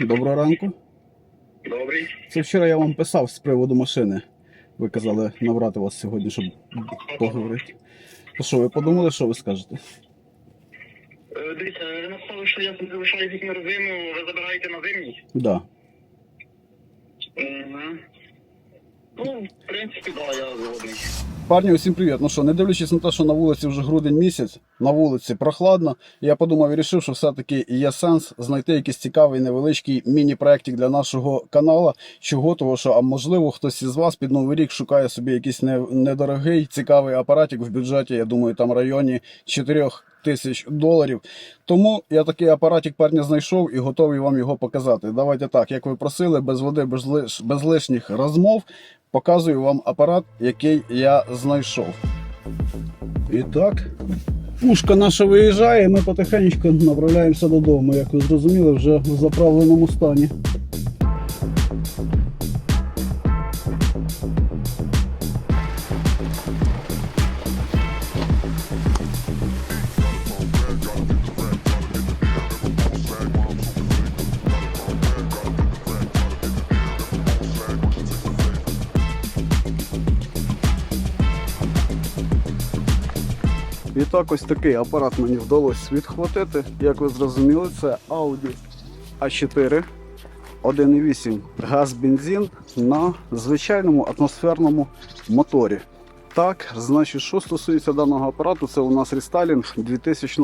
Доброго ранку. Добрий. Це вчора я вам писав з приводу машини. Ви казали набрати вас сьогодні, щоб поговорити. То що, ви подумали, що ви скажете? Е, Дивіться, ви написали, що я залишаю вікно зиму, ви забираєте на зимній. Да. Угу. Ну, в принципі, так, да, я згодний. Парні, усім привіт. Ну що, не дивлячись на те, що на вулиці вже грудень місяць, на вулиці прохладно, я подумав і вирішив, що все-таки є сенс знайти якийсь цікавий невеличкий міні-проектик для нашого каналу. Чого? Того, що, а можливо, хтось із вас під Новий рік шукає собі якийсь недорогий, цікавий апаратик в бюджеті, я думаю, там в районі 4 тисяч доларів. Тому я такий апаратик парня знайшов і готовий вам його показати. Давайте так, як ви просили, без води, без, лиш, без лишніх розмов. Показую вам апарат, який я знайшов. І так, пушка наша виїжджає, і ми потихеньку направляємося додому. Як ви зрозуміли, вже в заправленому стані. Так ось такий апарат мені вдалося відхватити. Як ви зрозуміли, це Audi A4 1.8 газ бензин на звичайному атмосферному моторі. Так, значить, що стосується даного апарату, це у нас рестайлінг 2000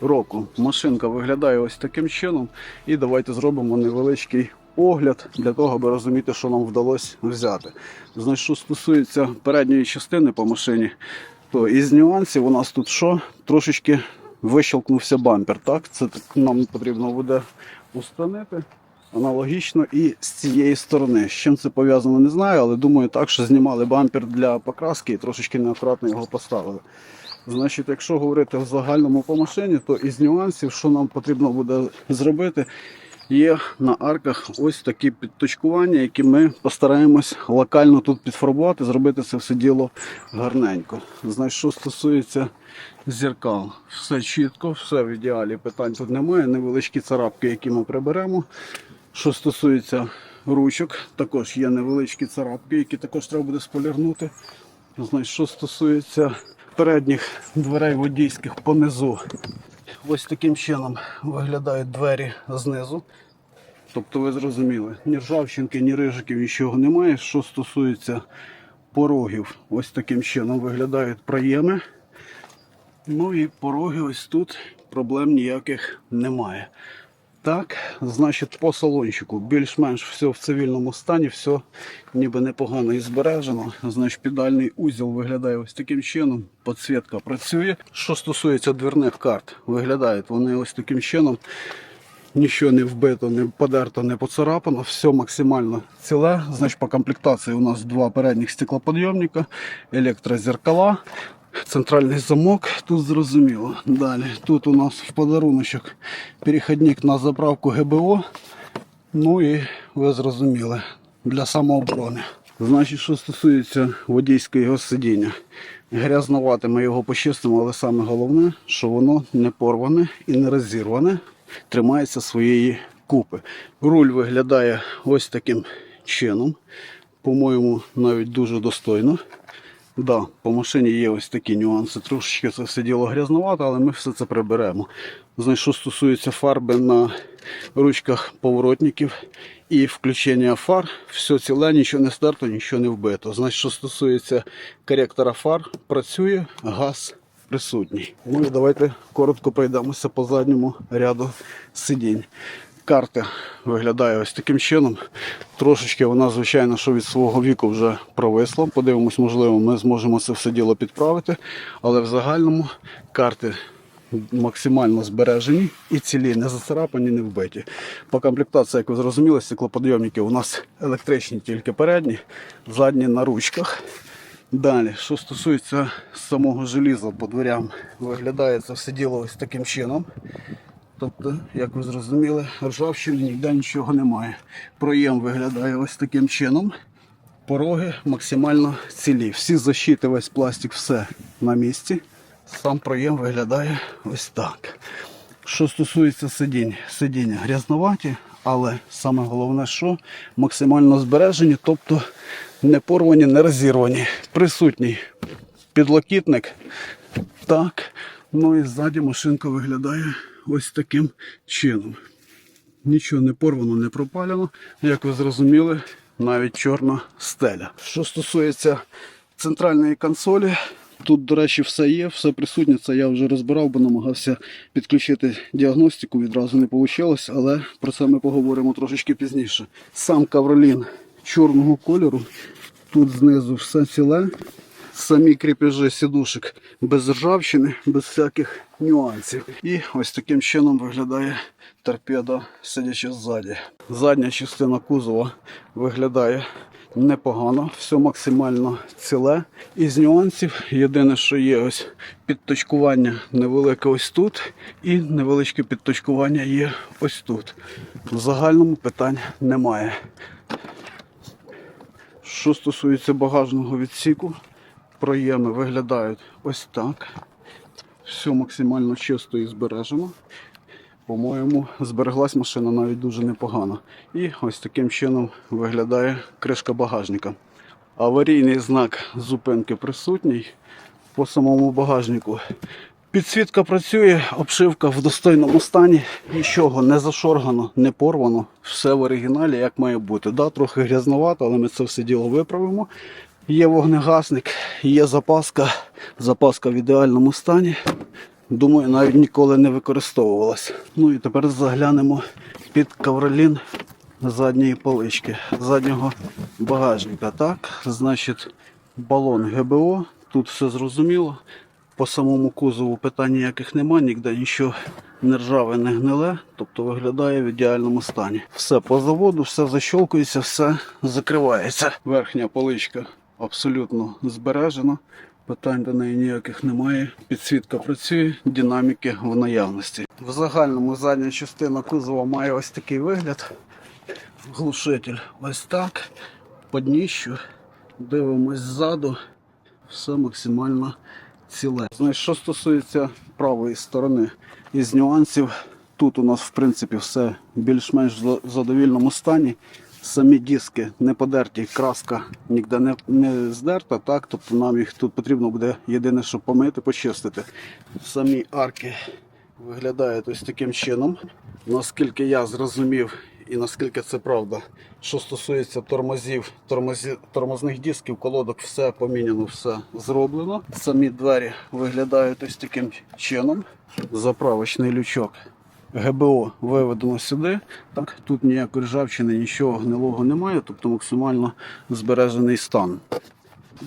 року. Машинка виглядає ось таким чином. І давайте зробимо невеличкий огляд для того, аби розуміти, що нам вдалося взяти. Значить, що стосується передньої частини по машині, то із нюансів у нас тут що? Трошечки вищелкнувся бампер. Так? Це так нам потрібно буде устранити. Аналогічно і з цієї сторони. З чим це пов'язано, не знаю, але думаю так, що знімали бампер для покраски і трошечки неаккуратно його поставили. Значить, якщо говорити в загальному по машині, то із нюансів, що нам потрібно буде зробити, є на арках ось такі підточкування, які ми постараємось локально тут підфарбувати, зробити це все діло гарненько. Значить, що стосується зеркал, все чітко, все в ідеалі, питань тут немає. Невеличкі царапки, які ми приберемо. Що стосується ручок, також є невеличкі царапки, які також треба буде сполірнути. Значить, що стосується передніх дверей водійських понизу, ось таким чином виглядають двері знизу. Тобто ви зрозуміли, ні ржавчинки, ні рижиків, нічого немає. Що стосується порогів, ось таким чином виглядають проєми. Ну і пороги ось тут проблем ніяких немає. Так, значить, по салончику більш-менш все в цивільному стані, все ніби непогано і збережено. Значить, підальний узіл виглядає ось таким чином. Подсвітка працює. Що стосується дверних карт, виглядають вони ось таким чином. Нічого не вбито, не подерто, не поцарапано, все максимально ціле. Значить, по комплектації у нас два передніх стеклоподйомника, електрозеркала, центральний замок, тут зрозуміло. Далі, тут у нас в подаруночок перехідник на заправку ГБО. Ну і ви зрозуміли, для самооборони. Значить, що стосується водійського сидіння, грязновате ми його почистимо, але саме головне, що воно не порване і не розірване, тримається своєї купи. Руль виглядає ось таким чином. По-моєму, навіть дуже достойно. Да, по машині є ось такі нюанси. Трошечки це все діло грязновато, але ми все це приберемо. Значить, що стосується фарби на ручках поворотників і включення фар, все ціле, нічого не стерто, нічого не вбито. Значить, що стосується коректора фар, працює, газ присутній. Ну давайте коротко пройдемося по задньому ряду сидінь. Карта виглядає ось таким чином. Трошечки вона, звичайно, що від свого віку вже провисла. Подивимось, можливо, ми зможемо це все діло підправити. Але в загальному карти максимально збережені і цілі, не зацарапані, не вбиті. По комплектації, як ви зрозуміли, стеклоподйомники у нас електричні, тільки передні, задні на ручках. Далі, що стосується самого желіза по дверям, виглядає це все діло ось таким чином. Тобто, як ви зрозуміли, ржавчини ніде нічого немає. Проєм виглядає ось таким чином. Пороги максимально цілі. Всі защити, весь пластик, все на місці. Сам проєм виглядає ось так. Що стосується сидінь, сидіння грязноваті, Але саме головне, що максимально збережені, тобто не порвані, не розірвані. Присутній підлокітник. Так. Ну і ззаді машинка виглядає ось таким чином. Нічого не порвано, не пропалено. Як ви зрозуміли, навіть чорна стеля. Що стосується центральної консолі, тут, до речі, все є, все присутнє. Це я вже розбирав, бо намагався підключити діагностику. Відразу не вийшло, але про це ми поговоримо трошечки пізніше. Сам кавролін чорного кольору. Тут знизу все ціле. Самі кріпежі сідушок без ржавчини, без всяких нюансів. І ось таким чином виглядає торпеда, сидячи ззаді. Задня частина кузова виглядає непогано, все максимально ціле. Із нюансів єдине, що є ось підточкування невелике ось тут, і невеличке підточкування є ось тут. В загальному питань немає. Що стосується багажного відсіку, проєми виглядають ось так. Все максимально чисто і збережено. По-моєму, збереглась машина навіть дуже непогано. І ось таким чином виглядає кришка багажника. Аварійний знак зупинки присутній по самому багажнику. Підсвітка працює, обшивка в достойному стані, нічого не зашоргано, не порвано. Все в оригіналі, як має бути. Да, трохи грязновато, але ми це все діло виправимо. Є вогнегасник, є запаска. Запаска в ідеальному стані. Думаю, навіть ніколи не використовувалась. Ну і тепер заглянемо під ковролін задньої полички, заднього багажника. Так, значить, балон ГБО. Тут все зрозуміло. По самому кузову питань ніяких нема, ніде нічого не ржаве, не гниле, тобто виглядає в ідеальному стані. Все по заводу, все защолкується, все закривається. Верхня поличка абсолютно збережена. Питань до неї ніяких немає. Підсвітка працює, динаміки в наявності. В загальному задня частина кузова має ось такий вигляд. Глушитель ось так. Подніщу. Дивимось ззаду. Все максимально ціле. Значить, що стосується правої сторони із нюансів, тут у нас в принципі все більш-менш в задовільному стані. Самі диски не подерті, краска ніде не, не здерта, так? тобто нам їх тут потрібно буде єдине, що помити, почистити. Самі арки виглядають ось таким чином. Наскільки я зрозумів і наскільки це правда, що стосується тормозів, тормозі, тормозних дисків, колодок, все поміняно, все зроблено. Самі двері виглядають ось таким чином. Заправочний лючок ГБО виведено сюди. Так, тут ніякої ржавчини, нічого гнилого немає, тобто максимально збережений стан.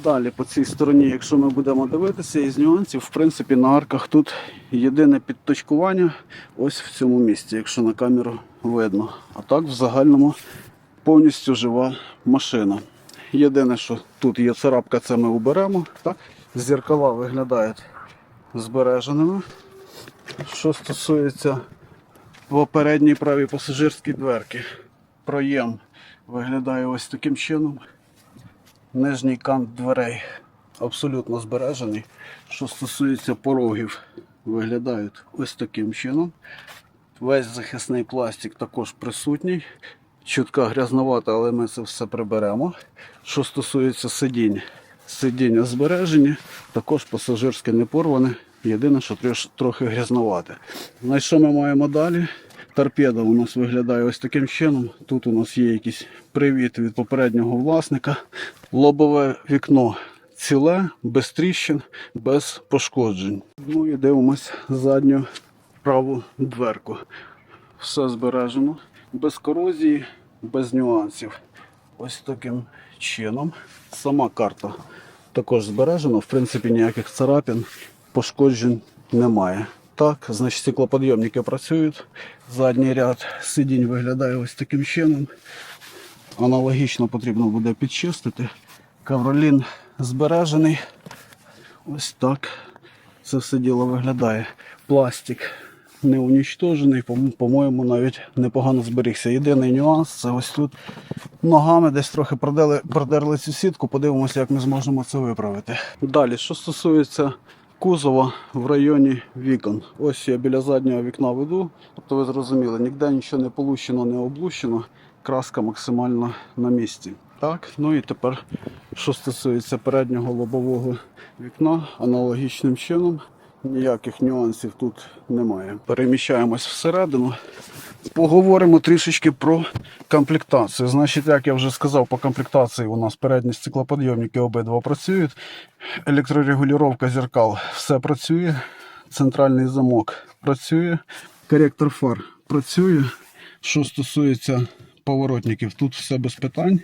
Далі по цій стороні, якщо ми будемо дивитися із нюансів, в принципі, на арках тут єдине підточкування ось в цьому місці, якщо на камеру видно. А так в загальному повністю жива машина. Єдине, що тут є царапка, це ми уберемо. Так? Зеркала виглядають збереженими. Що стосується по передній правій пасажирській дверки, проєм виглядає ось таким чином. Нижній кант дверей абсолютно збережений. Що стосується порогів, виглядають ось таким чином. Весь захисний пластик також присутній. Чутка грязновата, але ми це все приберемо. Що стосується сидінь, сидіння збережені, також пасажирське не порване. Єдине, що трохи грязновате. Значить, що ми маємо далі? Торпеда у нас виглядає ось таким чином. Тут у нас є якийсь привіт від попереднього власника. Лобове вікно ціле, без тріщин, без пошкоджень. Ну і дивимось задню праву дверку. Все збережено, без корозії, без нюансів. Ось таким чином. Сама карта також збережена. В принципі, ніяких царапин, пошкоджень немає. Так, значить, стеклоподйомники працюють. Задній ряд сидінь виглядає ось таким чином. Аналогічно потрібно буде підчистити. Кавролін збережений. Ось так це все діло виглядає. Пластик не унічтожений, по- по-моєму, навіть непогано зберігся. Єдиний нюанс це ось тут ногами десь трохи продерли, продерли цю сітку. Подивимося, як ми зможемо це виправити. Далі, що стосується кузова в районі вікон. Ось я біля заднього вікна веду. Тобто ви зрозуміли, ніде нічого не полущено, не облущено. Краска максимально на місці. Так, ну і тепер, що стосується переднього лобового вікна, аналогічним чином ніяких нюансів тут немає. Переміщаємось всередину. Поговоримо трішечки про комплектацію. Значить, як я вже сказав, по комплектації у нас передні стеклоподйомники обидва працюють. Електрорегулювання зеркал все працює. Центральний замок працює. Коректор фар працює. Що стосується поворотників, тут все без питань,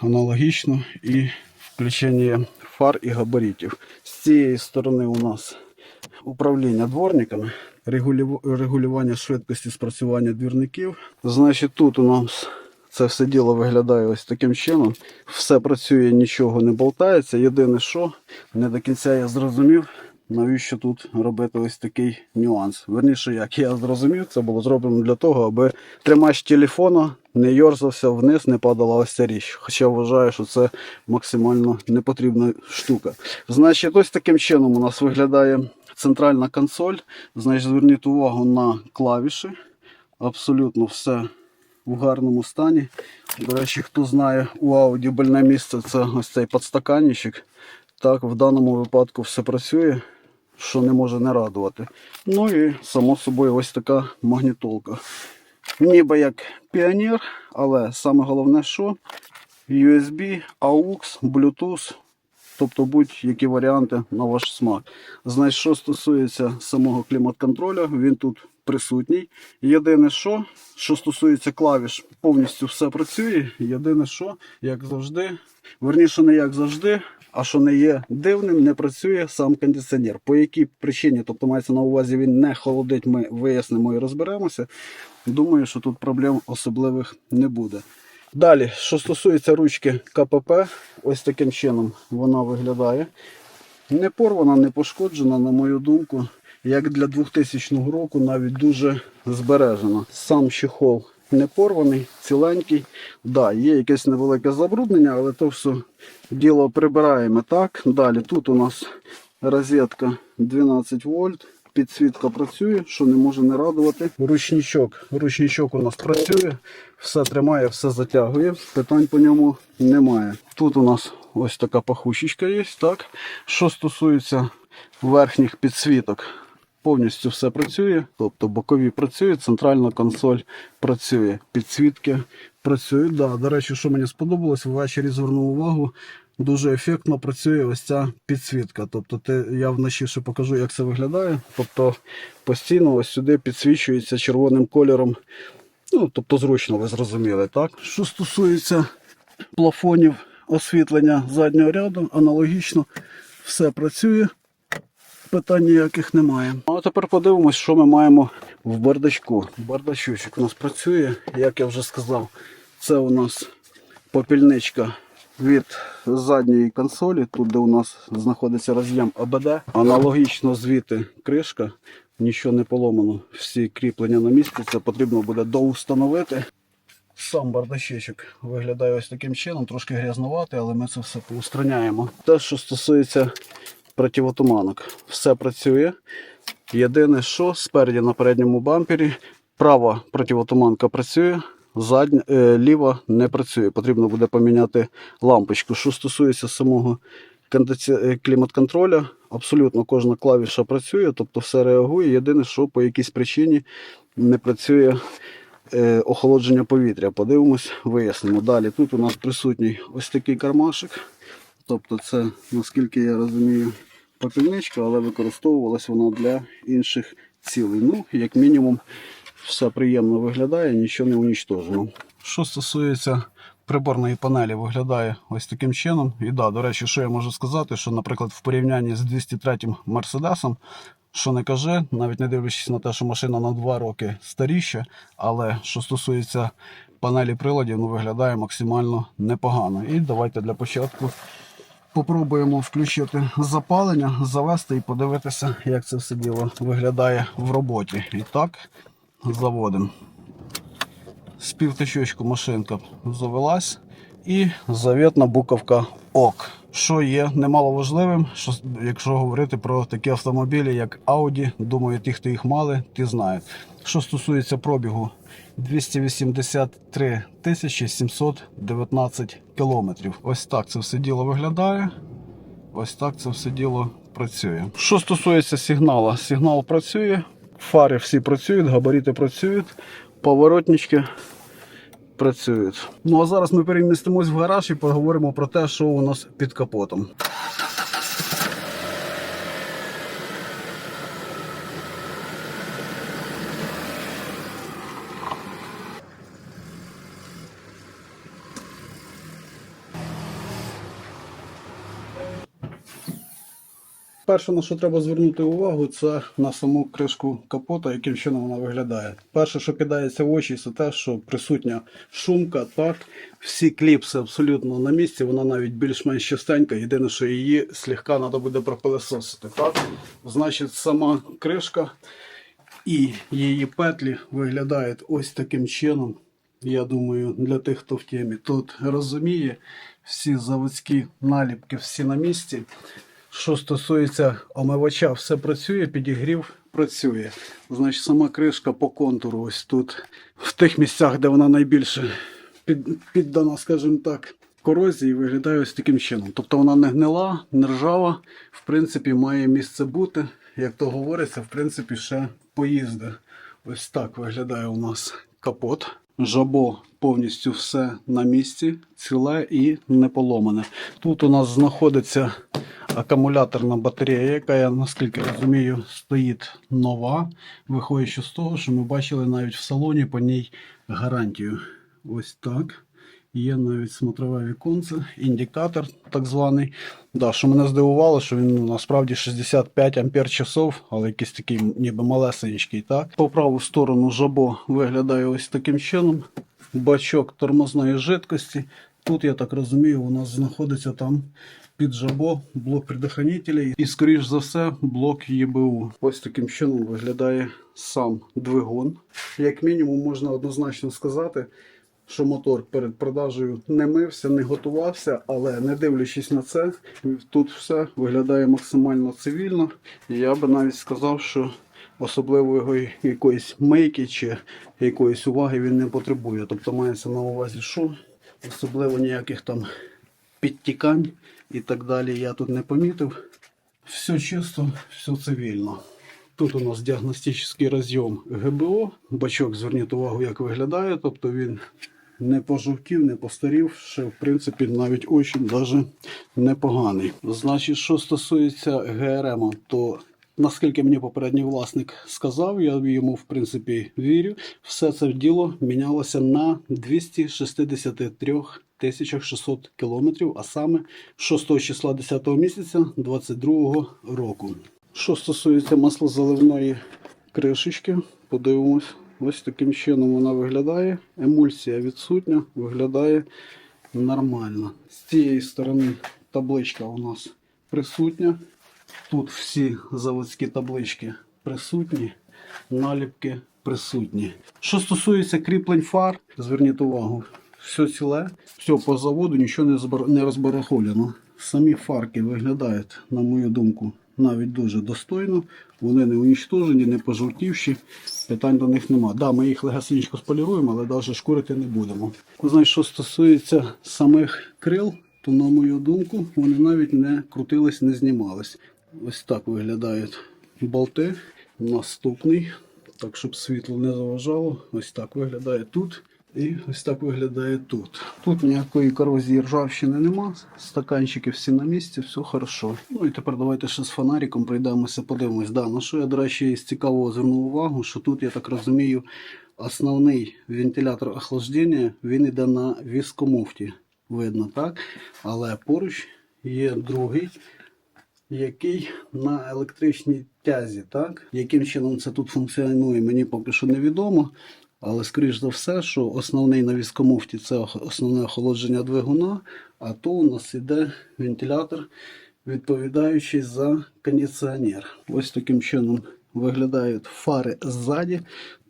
аналогічно і включення фар і габаритів. З цієї сторони у нас управління дворниками, регулювання швидкості спрацювання двірників. Значить, тут у нас це все діло виглядає ось таким чином. Все працює, нічого не болтається. Єдине, що не до кінця я зрозумів, навіщо тут робити ось такий нюанс. Верніше, як я зрозумів, це було зроблено для того, аби тримач телефона не йорзався вниз, не падала ось ця річ. Хоча вважаю, що це максимально непотрібна штука. Значить, ось таким чином у нас виглядає центральна консоль. Значить, зверніть увагу на клавіші. Абсолютно все в гарному стані. До речі, хто знає, у Audi больне місце це ось цей подстаканничок. Так, в даному випадку все працює, що не може не радувати. Ну і само собою ось така магнітолка. Ніби як піонер, але саме головне, що USB, AUX, Bluetooth, тобто будь-які варіанти на ваш смак. Значить, що стосується самого клімат-контролю, він тут присутній. Єдине, що, що стосується клавіш, повністю все працює. Єдине, що, як завжди, верніше не як завжди, а що не є дивним, не працює сам кондиціонер. По якій причині, тобто мається на увазі, він не холодить, ми вияснимо і розберемося. Думаю, що тут проблем особливих не буде. Далі, що стосується ручки КПП, ось таким чином вона виглядає. Не порвана, не пошкоджена, на мою думку, як для 2000 року, навіть дуже збережена. Сам чехол не порваний, ціленький. Да, є якесь невелике забруднення, але то все діло прибираємо так. Далі тут у нас розетка 12 вольт. Підсвітка працює, що не може не радувати. Ручничок. Ручничок у нас працює, все тримає, все затягує. Питань по ньому немає. Тут у нас ось така пахучечка є. Так. Що стосується верхніх підсвіток, повністю все працює. Тобто бокові працюють, центральна консоль працює, підсвітки працюють. Да, до речі, що мені сподобалось, ввечері звернув увагу. Дуже ефектно працює ось ця підсвітка. Тобто те, я вночі ще покажу, як це виглядає. Тобто постійно ось сюди підсвічується червоним кольором. Ну, тобто зручно, ви зрозуміли, так? Що стосується плафонів освітлення заднього ряду, аналогічно все працює. Питань ніяких немає. Ну, А тепер подивимось, що ми маємо в бардачку. Бардачочок у нас працює, як я вже сказав, це у нас попільничка від задньої консолі, тут де у нас знаходиться роз'єм АБД. Аналогічно звідти кришка, нічого не поломано, всі кріплення на місці, це потрібно буде доустановити. Сам бардачечок виглядає ось таким чином, трошки грязнуватий, але ми це все поустраняємо. Те, що стосується противотуманок, все працює. Єдине, що спереді на передньому бампері права противотуманка працює, задня, е, ліва не працює. Потрібно буде поміняти лампочку. Що стосується самого е, клімат-контроля, абсолютно кожна клавіша працює, тобто все реагує. Єдине, що по якійсь причині не працює е, охолодження повітря. Подивимось, вияснимо. Далі тут у нас присутній ось такий кармашик. Тобто це, наскільки я розумію, попільничка, але використовувалась вона для інших цілей. Ну, як мінімум, все приємно виглядає, нічого не унічтожено. Що стосується приборної панелі, виглядає ось таким чином. І да, до речі, що я можу сказати, що, наприклад, в порівнянні з 203 Мерседесом, що не каже, навіть не дивлячись на те, що машина на 2 роки старіша, але що стосується панелі приладів, ну, виглядає максимально непогано. І давайте для початку Попробуємо включити запалення, завести і подивитися, як це все діло виглядає в роботі. І так, заводимо. З машинка завелась. і заветна буковка ОК. Що є немаловажливим, що якщо говорити про такі автомобілі, як Audi, думаю, ті, хто їх мали, ті знають. Що стосується пробігу, 283 тисячі 719 кілометрів. Ось так це все діло виглядає. Ось так це все діло працює. Що стосується сигнала, сигнал працює, фари всі працюють, габарити працюють, поворотнички працюють. Ну а зараз ми перемістимось в гараж і поговоримо про те, що у нас під капотом. Перше, на що треба звернути увагу, це на саму кришку капота, яким чином вона виглядає. Перше, що кидається в очі, це те, що присутня шумка, так, всі кліпси абсолютно на місці, вона навіть більш-менш чистенька. Єдине, що її слегка треба буде пропилесосити. Так? Значить, сама кришка і її петлі виглядають ось таким чином. Я думаю, для тих, хто в темі, тут розуміє, всі заводські наліпки, всі на місці. Що стосується омивача, все працює, підігрів працює. Значить, сама кришка по контуру, ось тут, в тих місцях, де вона найбільше під, піддана, скажімо так, корозії, виглядає ось таким чином. Тобто вона не гнила, не ржава, в принципі, має місце бути. Як то говориться, в принципі, ще поїзди. Ось так виглядає у нас капот. Жабо повністю все на місці, ціле і не поломане. Тут у нас знаходиться акумуляторна батарея, яка, я наскільки розумію, стоїть нова, виходячи з того, що ми бачили навіть в салоні по ній гарантію. Ось так. Є навіть смотрове віконце, індикатор так званий. Да, що мене здивувало, що він насправді 65 ампер часов, але якийсь такий ніби малесенький. Так? По праву сторону жабо виглядає ось таким чином. Бачок тормозної жидкості. Тут, я так розумію, у нас знаходиться там під жабо блок предохранителя і, скоріш за все, блок ЄБУ. Ось таким чином виглядає сам двигун. Як мінімум, можна однозначно сказати, що мотор перед продажею не мився, не готувався, але не дивлячись на це, тут все виглядає максимально цивільно. Я би навіть сказав, що особливої якоїсь мийки чи якоїсь уваги він не потребує. Тобто мається на увазі, що особливо ніяких там підтікань і так далі я тут не помітив. Все чисто, все цивільно. Тут у нас діагностичний розйом ГБО. Бачок, зверніть увагу, як виглядає. Тобто він не пожовтів, не постарів, ще в принципі навіть очень даже непоганий. Значить, що стосується ГРМ, то наскільки мені попередній власник сказав, я йому в принципі вірю. Все це діло мінялося на 263 тисячах 600 кілометрів, а саме 6 числа 10 місяця 22 року. Що стосується маслозаливної кришечки, подивимось. Ось таким чином вона виглядає. Емульсія відсутня, виглядає нормально. З цієї сторони табличка у нас присутня. Тут всі заводські таблички присутні, наліпки присутні. Що стосується кріплень фар, зверніть увагу, все ціле, все по заводу, нічого не збар- розбарахолено. Самі фарки виглядають, на мою думку, навіть дуже достойно. Вони не унічтожені, не пожовтівші. Питань до них нема. Да, ми їх легасенько споліруємо, але навіть шкурити не будемо. Знаєш, що стосується самих крил, то, на мою думку, вони навіть не крутились, не знімались. Ось так виглядають болти. Наступний, так щоб світло не заважало. Ось так виглядає тут. І ось так виглядає тут. Тут ніякої корозії ржавчини нема. Стаканчики всі на місці, все хорошо. Ну і тепер давайте ще з фонариком пройдемося, подивимось. Да, на що я, до речі, з цікавого звернув увагу, що тут, я так розумію, основний вентилятор охлаждення він йде на віскомуфті. Видно, так? Але поруч є другий який на електричній тязі, так? Яким чином це тут функціонує, мені поки що невідомо. Але скоріш за все, що основний на віскомуфті це основне охолодження двигуна, а то у нас іде вентилятор, відповідаючий за кондиціонер. Ось таким чином виглядають фари ззаді.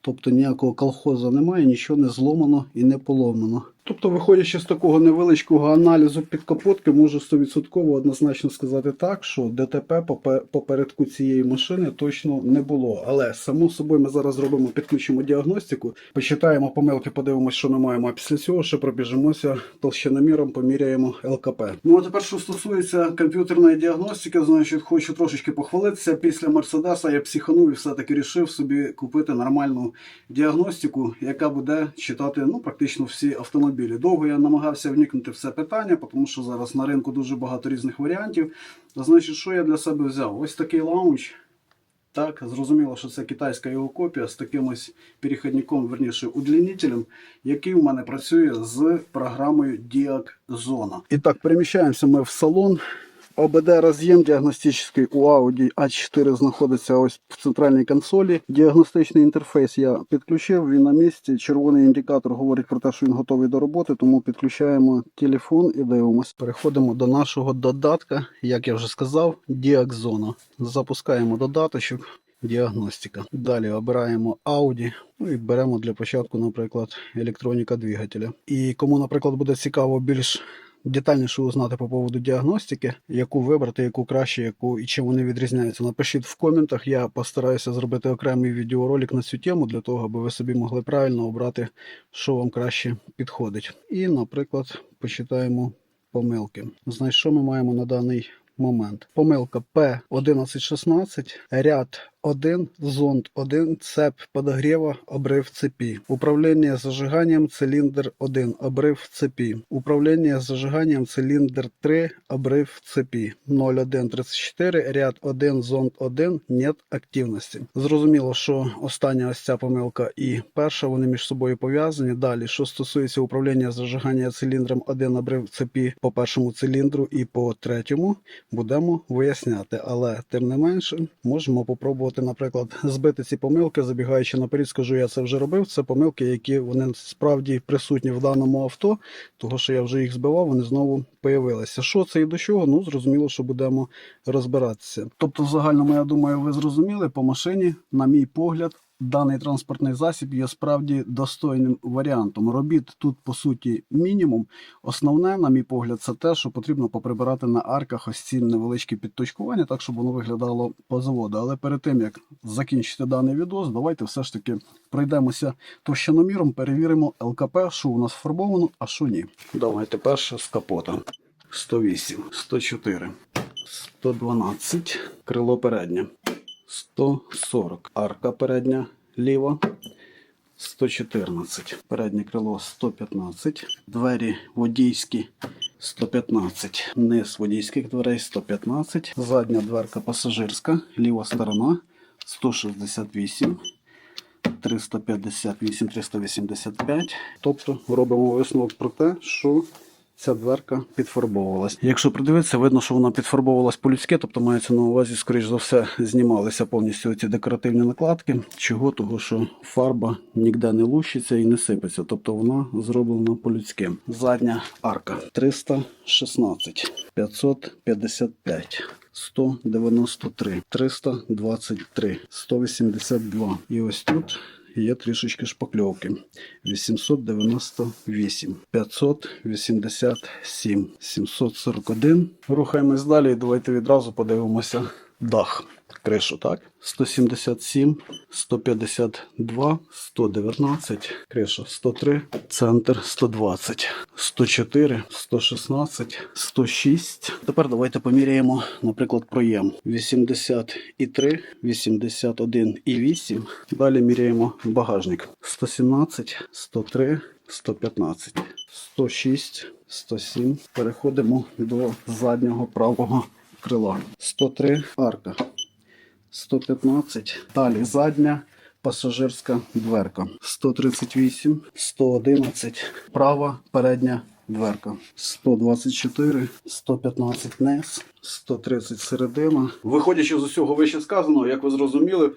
Тобто ніякого колхозу немає, нічого не зломано і не поломано. Тобто, виходячи з такого невеличкого аналізу підкапотки, можу 100% однозначно сказати так, що ДТП попередку цієї машини точно не було. Але само собою ми зараз зробимо підключимо діагностику, почитаємо помилки, подивимося, що ми маємо. А після цього ще пробіжимося толщиноміром, поміряємо ЛКП. Ну а тепер, що стосується комп'ютерної діагностики, значить, хочу трошечки похвалитися. Після Мерседеса я психанув і все-таки рішив собі купити нормальну діагностику, яка буде читати ну практично всі автомобілі. Довго я намагався вникнути в це питання, тому що зараз на ринку дуже багато різних варіантів. Значить, що я для себе взяв? Ось такий лаунч. Так, зрозуміло, що це китайська його копія з таким ось перехідником, верніше, удлінителем, який у мене працює з програмою Diag Zona. І так, переміщаємося ми в салон. ОБД роз'єм діагностичний у Audi A4 знаходиться ось в центральній консолі. Діагностичний інтерфейс я підключив, він на місці. Червоний індикатор говорить про те, що він готовий до роботи, тому підключаємо телефон і дивимось. Переходимо до нашого додатка, як я вже сказав, Діакзона. Запускаємо додаточок. Діагностика. Далі обираємо Audi. Ну і беремо для початку, наприклад, електроніка двигателя. І кому, наприклад, буде цікаво більш детальніше узнати по поводу діагностики, яку вибрати, яку краще, яку і чим вони відрізняються. Напишіть в коментах. Я постараюся зробити окремий відеоролик на цю тему для того, аби ви собі могли правильно обрати, що вам краще підходить. І, наприклад, почитаємо помилки. Значить, що ми маємо на даний момент? Помилка P1116, ряд 1, зонд 1, цеп подогрєва, обрив цепі. Управління зажиганням циліндр 1, обрив цепі. Управління зажиганням циліндр 3, обрив цепі. 0134, ряд 1, зонд 1, нет активності. Зрозуміло, що остання ось ця помилка і перша, вони між собою пов'язані. Далі, що стосується управління зажигання циліндром 1, обрив цепі по першому циліндру і по третьому, будемо виясняти. Але тим не менше, можемо попробувати, наприклад, збити ці помилки, забігаючи наперед, скажу, я це вже робив. Це помилки, які вони справді присутні в даному авто, того що я вже їх збивав, вони знову появилися. Що це і до чого? Ну зрозуміло, що будемо розбиратися. Тобто, в загальному, я думаю, ви зрозуміли по машині, на мій погляд. Даний транспортний засіб є справді достойним варіантом. Робіт тут по суті мінімум. Основне, на мій погляд, це те, що потрібно поприбирати на арках ось ці невеличкі підточкування, так щоб воно виглядало по заводу. Але перед тим як закінчити даний відос, давайте все ж таки пройдемося товщиноміром, перевіримо ЛКП, що у нас фарбовано, а що ні. Давайте перше з капота. 108, 104, 112, крило переднє. 140. Арка передня ліва 114. Переднє крило 115. Двері водійські 115. Низ водійських дверей 115. Задня дверка пасажирська, ліва сторона 168. 358, 385. Тобто робимо висновок про те, що ця дверка підфарбовувалась. Якщо придивитися, видно, що вона підфарбовувалась по-людськи, тобто мається на увазі, скоріш за все, знімалися повністю ці декоративні накладки. Чого? Того, що фарба ніде не лущиться і не сипеться. Тобто вона зроблена по-людськи. Задня арка 316, 555. 193, 323, 182. І ось тут є трішечки шпакльовки. 898, 587, 741. Рухаємось далі. Давайте відразу подивимося дах. Кришу, так? 177, 152, 119, криша 103, центр 120, 104, 116, 106. Тепер давайте поміряємо, наприклад, проєм 83, 81 і 8. Далі міряємо багажник 117, 103, 115, 106, 107. Переходимо до заднього правого крила. 103 арка. 115. Далі задня пасажирська дверка. 138, 111. Права передня дверка. 124, 115 низ, 130 середина. Виходячи з усього вище сказаного, як ви зрозуміли,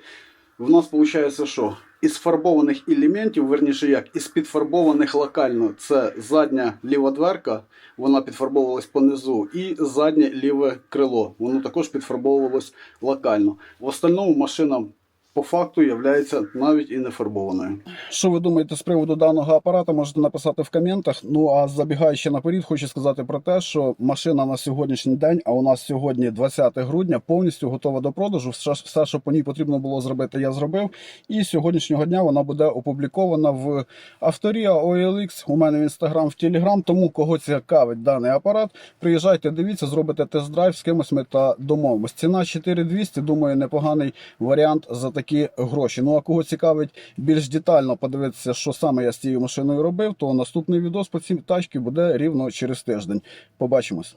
в нас виходить, що із фарбованих елементів, верніше як, із підфарбованих локально, це задня ліва дверка, вона підфарбовувалась понизу, і заднє ліве крило, воно також підфарбовувалось локально. В остальному машина по факту являється навіть і не фарбованою. Що ви думаєте з приводу даного апарата? Можете написати в коментах. Ну а забігаючи наперед, хочу сказати про те, що машина на сьогоднішній день, а у нас сьогодні 20 грудня, повністю готова до продажу. Все, що по ній потрібно було зробити, я зробив. І сьогоднішнього дня вона буде опублікована в Авторія OLX, у мене в інстаграм, в Телеграм. Тому кого цікавить даний апарат, приїжджайте, дивіться, зробите тест-драйв з кимось ми та домовимось. Ціна 4200, думаю, непоганий варіант за такі гроші. Ну а кого цікавить більш детально подивитися, що саме я з цією машиною робив, то наступний відос по цій тачці буде рівно через тиждень. Побачимось.